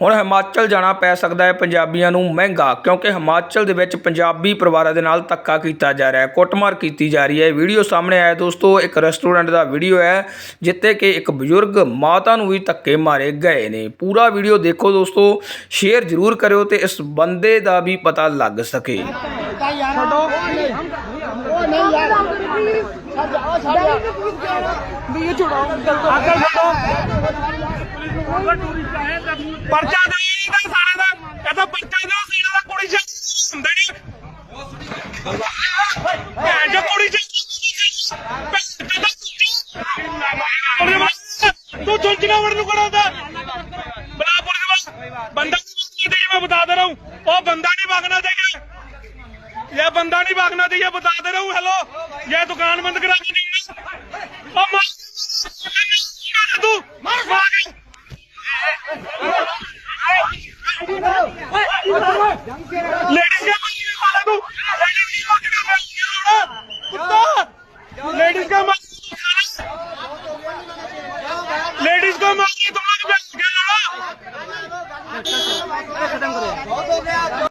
ਹੁਣ ਹਿਮਾਚਲ ਜਾਣਾ ਪੈ ਸਕਦਾ ਹੈ ਪੰਜਾਬੀਆਂ ਨੂੰ ਮਹਿੰਗਾ ਕਿਉਂਕਿ ਹਿਮਾਚਲ ਦੇ ਵਿੱਚ ਪੰਜਾਬੀ ਪਰਿਵਾਰਾਂ ਦੇ ਨਾਲ ਧੱਕਾ ਕੀਤਾ ਜਾ ਰਿਹਾ ਹੈ ਕੁੱਟਮਾਰ ਕੀਤੀ ਜਾ ਰਹੀ ਹੈ। ਵੀਡੀਓ ਸਾਹਮਣੇ ਆਇਆ ਦੋਸਤੋ ਇੱਕ ਰੈਸਟੋਰੈਂਟ ਦਾ ਵੀਡੀਓ ਹੈ ਜਿੱਥੇ ਕਿ ਇੱਕ ਬਜ਼ੁਰਗ ਮਾਤਾ ਨੂੰ ਵੀ ਧੱਕੇ ਮਾਰੇ ਗਏ ਨੇ। ਪੂਰਾ ਵੀਡੀਓ ਦੇਖੋ ਦੋਸਤੋ ਸ਼ੇਅਰ ਜ਼ਰੂਰ ਕਰਿਓ ਤੇ ਇਸ ਬੰਦੇ ਦਾ ਵੀ ਪਤਾ ਲੱਗ ਸਕੇ। ਪਰਚਾ ਦੇ ਇਹਦਾ ਸਾਰਾ ਦਾ ਇਹਦਾ ਪਰਚਾ ਦੇ ਸੀਨਾ ਦਾ ਕੁੜੀ ਚ ਹੁੰਦਾ ਨਹੀਂ ਭੈਣ ਜੋ ਕੁੜੀ ਚ ਤੂੰ ਚੁੰਚਣਾ ਵੜ ਨੂੰ ਕਰਾਉਂਦਾ ਬਲਾ ਪੁਲਿਸ ਬੰਦਾ नहीं चाहिए मैं बता दे रहा हूँ वो बंदा नहीं भागना चाहिए ये बंदा नहीं भागना चाहिए बता दे रहा हूँ हेलो ये दुकान बंद करा के नहीं ਲੇਡੀਜ਼ ਕਾ ਮੱਲੀ ਵਾਲਾ ਨੂੰ ਲੇਡੀਜ਼ ਦੀ ਮੱਲੀ ਵਾਲਾ ਕੁੱਤਾ ਲੇਡੀਜ਼ ਕਾ ਮੱਲੀ ਲੇਡੀਜ਼ ਕਾ ਮੱਲੀ ਤੁਮ ਲੋਗ ਖਤਮ ਕਰੋ